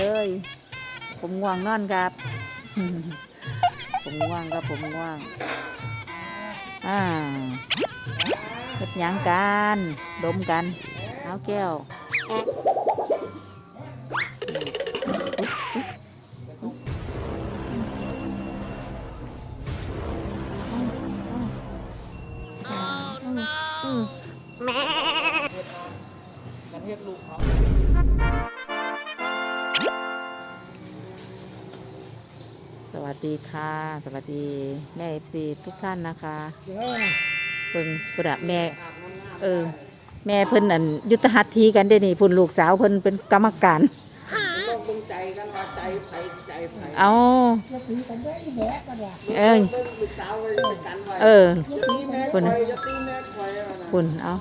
เลย ผมง่วงนอนครับ ผมง่วงครับผมง่วง อ่าเฮ็ดหยังกัน ดมกัน เอาแก้ว ดีค่ะ สวัสดีแม่เอฟซีทุกท่านนะคะเพิ่นพุดะแม่ เออ แม่เพิ่นอันยุทธหัตถีกันได้นี่พุ่นลูกสาวเพิ่นเป็นกรรมการ ต้องดูใจกันว่าใจไผใจไผเอา จะตีกันได้แหกกันเนี่ยเอ้ยเบิ่งลูกสาวไว้กันไว้เออ จะตีแม่คอยจะตีแม่คอยว่านะพุ่นเอา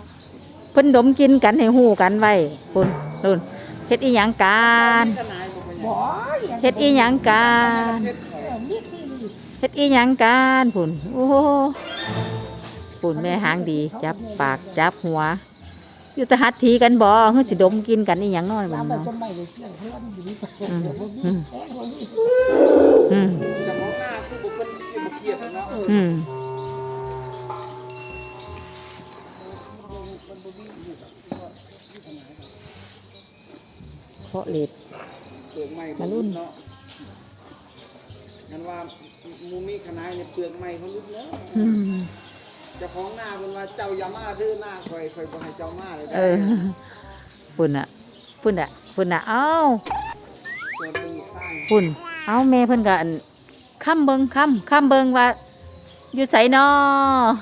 เพิ่นดมกินกันให้หู้กันไว้พุ่นนู่นเฮ็ดอีหยังกันทนายบอกว่าบ่อยเฮ็ดอีหยังกัน เฮ็ด เฮ็ดอีหยังกันพุ่นโอ้โหพุ่นแม่หางดี จับปากจับหัวยุทธหัตถีกันบ่เฮือสิดมกินกันอีหยังน้อยมันน้ำไปเนาะต้นไม้เลยเชื่อเพื่อนอยู่นี่อืมเดี๋ยวพวกนี้แท้พวกนี้อืมจะมองหน้าคือบุคคลที่บุคเกียรติเนาะอืมเพราะเล็ดเปลือกไม้มารุ่นเนาะงั้นว่า มูมีขนายเนี่ยเปลือกไม้เขาลุกแล้วอืมเจ้าของหน้าเพิ่นว่าเจ้าอย่ามาเด้อหน้าคอยคอยบ่ให้เจ้ามาเลยเออปุ่นอะปุ่นอะปุ่นอะเอ้าส่วนเป็นสร้างปุ่นเอ้าแม่เพิ่นก็อันค้ำเบิงค้ำค้ำเบิงว่าอยู่ไสนอ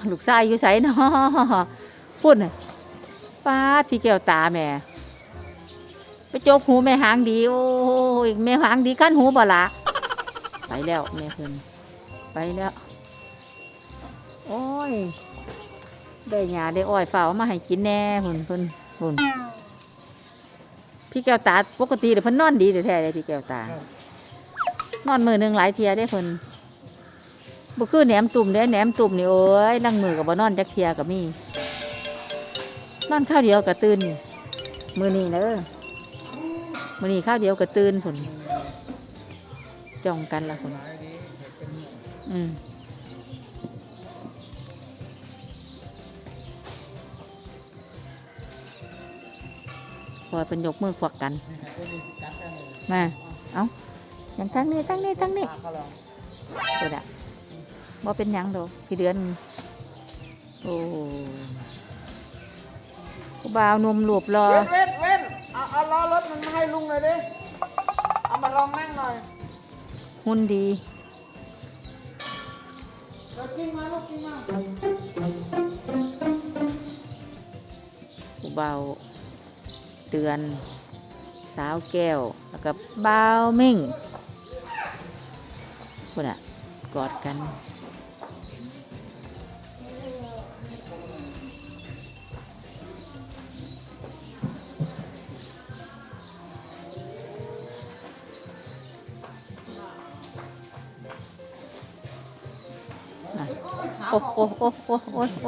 ลูกชายอยู่ไสนอปุ่นน่ะป้าดพี่แก้วตาแม่ไปโจกหูแม่หางดี โอ้ยแม่หางดีขั้นหูบ่ละ ไปแล้วแม่เพิ่นไปแล้ว โอ้ย ได้หยาได้อ้อยฝ้ามาให้กินแน่หุ่นเพิ่นหุ่นพี่แก้วตาปกติเดี๋ยวเพิ่นนอนดีแท้เลยพี่แก้วตา นอนมือหนึ่งหลายเทียได้เพิ่นบ่คือแหนมตุ่มเด้แหนมตุ่มนี่โอ้ยลังมือกับบ่นอนจักเทียกับมีนอนข้าวเดียวก็ตื่นมือนี้เด้อมือนี้ข้าวเดียวก็ตื่นพุ่น จ้องกันละพุ่นอืมพอยเป็นยกมือควักกัน มา เอาอย่างทั้งนี้ทั้งนี้ทั้งนี้เขาลองเปิดะบ่เป็นยังดอกพี่เดือน โอ้ผู้บ่าวนมหลวบรอ เว้นเว้นเว้นเอาเอาล้อรถมันมาให้ลุงหน่อยดิ เอามาลองนั่งหน่อย หุ่นดีเดี๋ยวกินมาลูกกินมาผู้บ่าเดือน สาวแก้ว แล้วก็บ้าวเม่งพุ่นอะกอดกัน อ้โอ้โอ้โอ้โอ้โ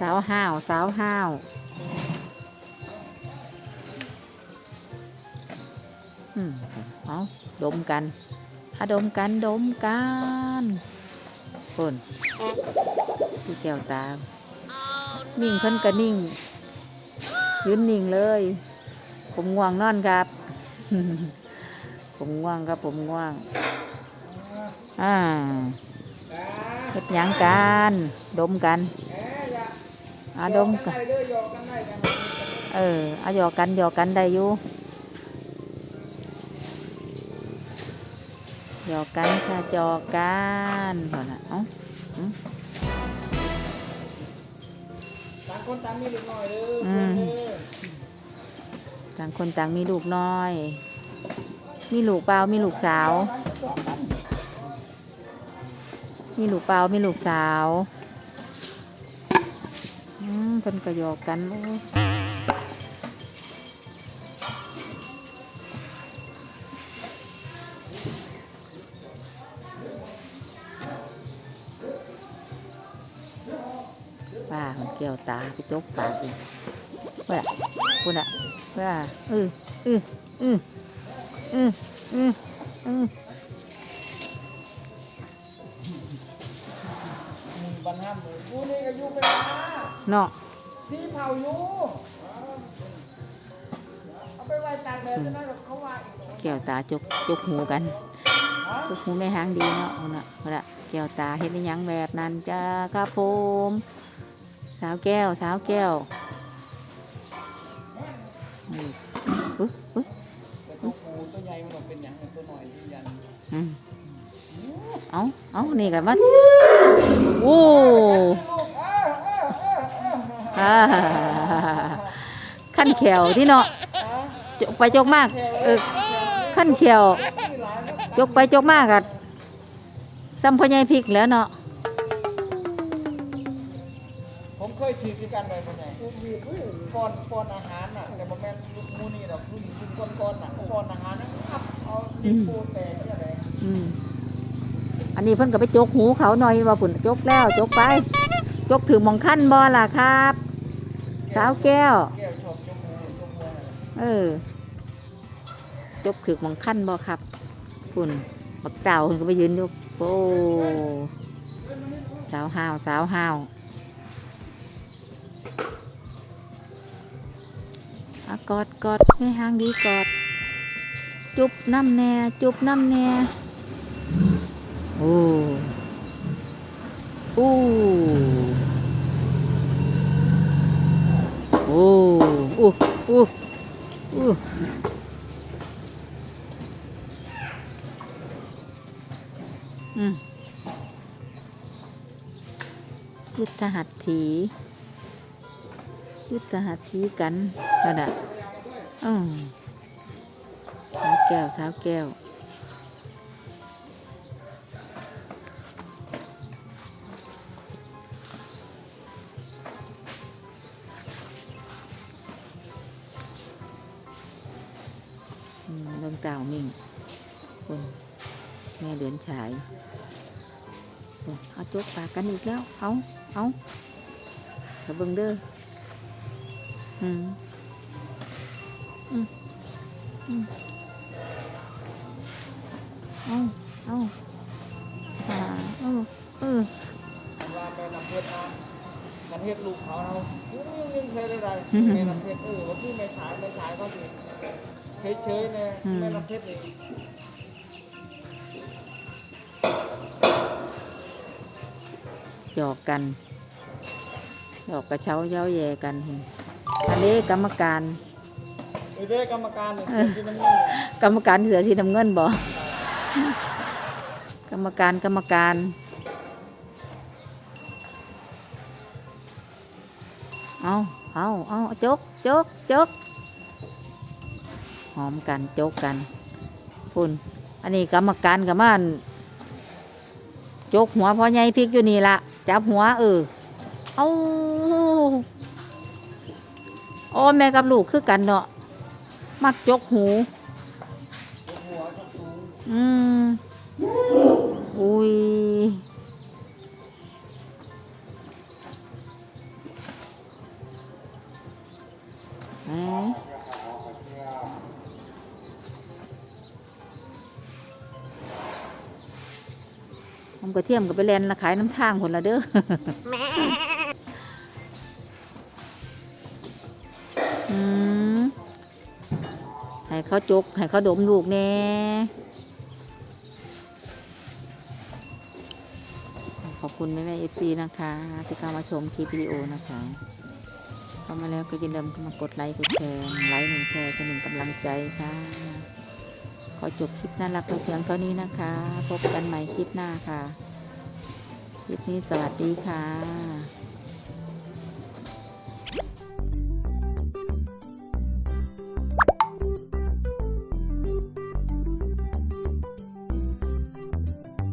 สาวห้าวสาวห้าวอืมเอาดมกันอะดมกันดมกันคนที่แก้วตานิ่งเพิ่นก็นิ่ง ยืนนิ่งเลย ผมง่วงนอนครับ ผมง่วงครับผมง่วง อ่าเฮ็ดหยังกันดมกันอ่าดมกันได้เด้อหยอกกันได้กัน เออเอาหยอกกันหยอกกันได้อยู่หยอกกันค่ะหยอกกันพอละเอ้าต่างคนต่างมีเล็กน้อยเด้ออืมเด้อต่างคนต่างมีลูกน้อย มีลูกเปล่ามีลูกสาว มีลูกเปล่ามีลูกสาวอืมเพิ่นก็หยอกกันโอ้ป้าของแก้วตาไปจกปากเพื่อคุณอะเพื่อเออเออเอ ออเออเออมีปัญหามกูนี่ก็ยู่ไม่ได้เนาะที่เผาอยู่เอาไปไว้ตากแดดจะได้เขาว่าแก้วตาจกจกหูกันจกหูแม่หางดีเนาะคุณอะคุณอะแก้วตาเห็นอิหยังแบบนั้นจ้าครับผมสาวแก้วสาวแก้ว มันเป็นอย่างตัวหน่อยยันอืมเอาเอานี่กันมาโอ้ลูกเออเออเออเอออ่าขั้นแขวที่เนาะจกไปจกมากเออขั้นแขวจกไปจกมากอะซ้ำพ่อใหญ่พริกแหล้วเนาะผมเคยถีบด้วยกันเลยคนไหนป้อนป้อนอาหารน่ะแต่บ่แม่นรุ่นมูนี่หรอกรุ่นรุ่นก้อนก้อนๆน่ะป้อนอาหารนั่นครับเอืมอืมอันนี้เพิ่นก็ไปจกหูเขาหน่อยว่าผุนจกแล้วจกไป จกถึงมองขั้นบอล่ะครับ สาวแก้ว เออ จกถึงมองขั้นบอครับคุณบักเต่าคุณก็ไปยืนยกโอ้สาวห้าวสาวห้าวอะกอดกอดไม่ห่างดีกอด จุบน้ำแน่จุบน้ำแน่โอ้โอ้โอ้อู้อู้อู้อืมยุทธหัตถียุทธหัตถีกันนั่นน่ะอืม แก้วสาวแก้วเรื่องเต่ามิ่งคนแม่เดือนฉายโอ้เอาจกปากกันอีกแล้ว เอาเอาถ้าเบิ่งเด้อ อืม อืม อืม แม่นำเพชรเออว่าพี่ไม่ขายไม่ขายก็ดีเฉยๆนี่ยแม่นำเพชรเองหยอกกันหยอกกระเช้าเย้าแย่กันเห็นอันนี้กรรมการเออได้กรรมการเนี่ยคนที่น้ำเงินกรรมการเสือสีน้ำเงินบ่กรรมการกรรมการเอา เอาเอาจกจกจกหอมกันจกกันพุ่นอันนี้กรรมการกับมันจกหัวพ่อใหญ่พริกอยู่นี่ละจับหัวเออเอาโอ้แม่กับลูกคือกันเนาะมักจกหูหัวอืมอุ้ย กระเทียมกับไปแลนละขายน้ำทางคนละเด้ออืมให้เขาจก ให้เขาดมลูกแน่ขอบคุณแม่แม่เอฟซีนะคะที่เข้ามาชมคลิปวิดีโอนะคะเข้ามาแล้วก็อย่าลืมมากดไลค์กดแชร์ไลค์หนึ่งแชร์เป็นหนึ่งกำลังใจค่ะ อจบคลิปน่ารักเพียงเท่านี้นะคะ พบกันใหม่คลิปหน้าค่ะ คลิปนี้สวัสดีค่ะ